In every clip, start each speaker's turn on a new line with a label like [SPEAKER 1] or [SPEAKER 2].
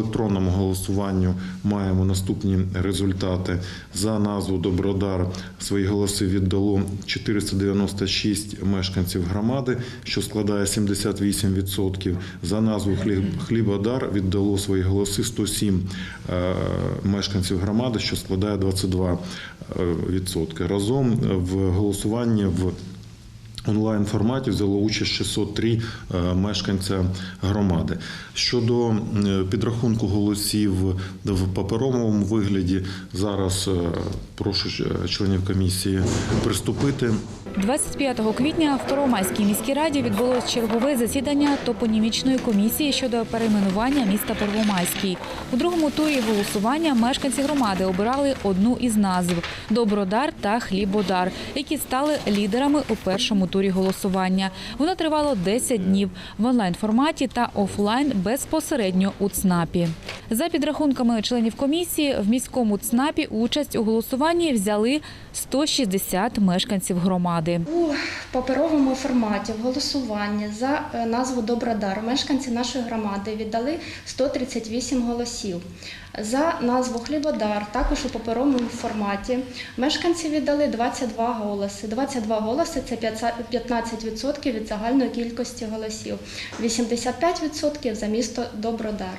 [SPEAKER 1] електронному голосуванню маємо наступні результати. За назву Добродар свої голоси віддало 496 мешканців громади, що складає 78%. За назву «Хліб- Хлібодар віддало свої голоси 107 е, мешканців громади, що складає 22%. Разом в голосуванні в онлайн форматі взяло участь 603 е, мешканця громади. Щодо підрахунку голосів в паперовому вигляді, зараз е, прошу е, членів комісії приступити.
[SPEAKER 2] 25 квітня в Первомайській міській раді відбулось чергове засідання топонімічної комісії щодо перейменування міста Первомайський. У другому турі голосування мешканці громади обирали одну із назв Добродар та Хлібодар, які стали лідерами у першому турі голосування. Воно тривало 10 днів в онлайн форматі та офлайн безпосередньо у ЦНАПі. За підрахунками членів комісії, в міському ЦНАПі участь у голосуванні взяли 160 мешканців громади.
[SPEAKER 3] У паперовому форматі в голосуванні за е, назву Добродар мешканці нашої громади віддали 138 голосів. За назву Хлібодар також у паперовому форматі мешканці віддали 22 голоси. 22 голоси це 15% від загальної кількості голосів, 85% за місто Добродар.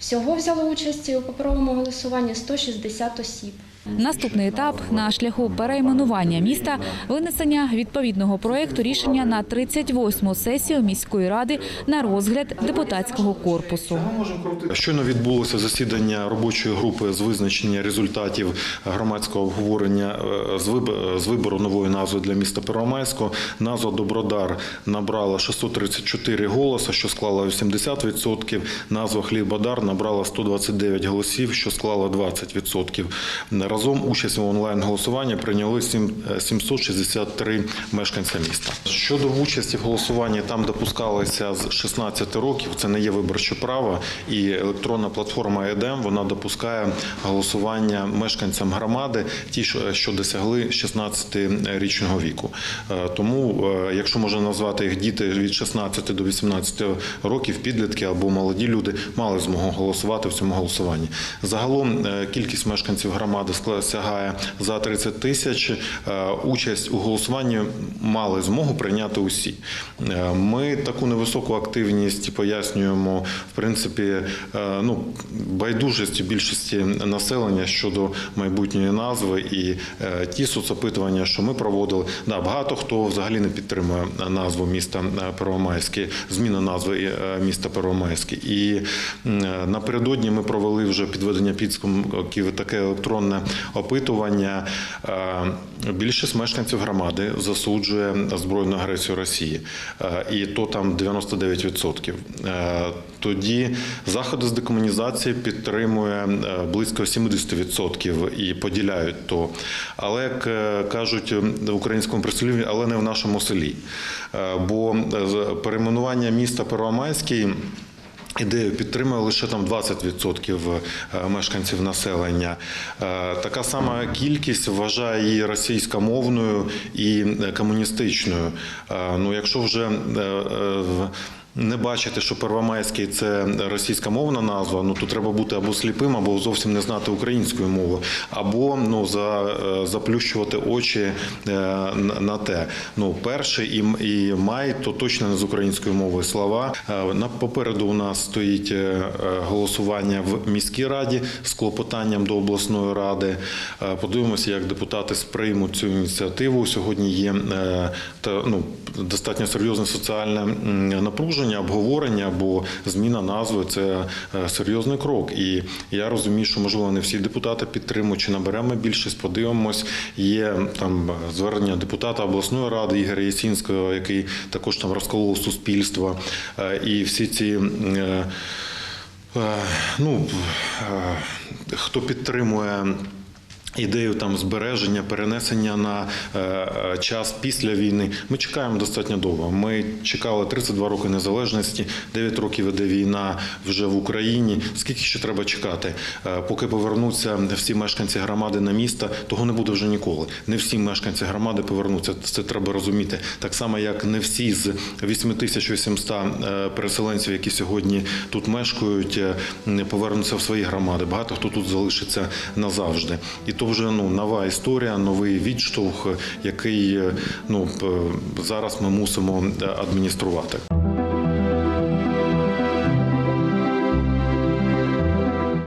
[SPEAKER 3] Всього взяло участь у паперовому голосуванні 160 осіб.
[SPEAKER 2] Наступний етап на шляху перейменування міста винесення відповідного проєкту рішення на 38-му сесію міської ради на розгляд депутатського корпусу.
[SPEAKER 1] Щойно відбулося засідання робочої групи з визначення результатів громадського обговорення е, з виб- з вибору нової назви для міста Первомайського. Назва Добродар набрала 634 голоси, що склало 80%. Назва Хлібодар набрала 129 голосів, що склало 20%. Разом участь в онлайн голосуванні прийняли сім- е, 763 мешканця міста. Щодо участі в голосуванні, там допускалися з 16 років. Це не є виборче право, і електронна платформа ЕДЕМ вона допускає голосування мешканцям громади, ті, що- що досягли 16-річного віку. Е, Тому, е, якщо можна назвати їх діти від 16 до 18 років, підлітки або молоді люди мали змогу голосувати в цьому голосуванні. Загалом е, кількість мешканців громади сягає за 30 тисяч. Е, Участь у голосуванні мали змогу прийняти усі. Е, Ми таку невисоку активність пояснюємо в принципі е, ну, байдужості більшості населення щодо майбутньої назви і ті соцопитування, що ми проводили. Да, багато хто взагалі не підтримує назву міста Первомайське, зміна назви міста Первомайське. І напередодні ми провели вже підведення підсумків таке електронне опитування. Е, Більшість мешканців громади засуджує збройну агресію Росії, Е, і то там 99%. Е, Тоді заходи з декомунізації підтримує близько 70% і поділяють то. Але як кажуть в українському прислів'ї, але не в нашому селі. Бо перейменування міста Первомайський. Ідею підтримує лише там 20% е, мешканців населення. Е, Така сама кількість вважає її російськомовною і е, комуністичною. Ну, якщо вже не бачити, що Первомайський це російськомовна назва, ну то треба бути або сліпим, або зовсім не знати української мови, або ну за е, заплющувати очі е, на- те. Ну, перший і, і май то точно не з української мови слова. Е, На попереду у нас стоїть голосування в міській раді з клопотанням до обласної ради. Подивимося, як депутати сприймуть цю ініціативу. Сьогодні є та ну достатньо серйозне соціальне м, напруження, обговорення, бо зміна назви це е, серйозний крок. І я розумію, що можливо не всі депутати підтримують, чи наберемо більшість, подивимось. Є там звернення депутата обласної ради Ігоря Єсінського, який також там розколов суспільство. Е, І всі ці. е, е, Ну, е, хто підтримує Ідею там збереження, перенесення на е, е, час після війни. Ми чекаємо достатньо довго. Ми чекали 32 роки незалежності, 9 років іде війна вже в Україні. Скільки ще треба чекати? Е, поки повернуться всі мешканці громади на місто, того не буде вже ніколи. Не всі мешканці громади повернуться. Це треба розуміти. Так само, як не всі з 8800 е, переселенців, які сьогодні тут мешкають, повернуться в свої громади. Багато хто тут залишиться назавжди. І то вже ну нова історія, новий відштовх, який е, ну зараз ми мусимо е, адмініструвати.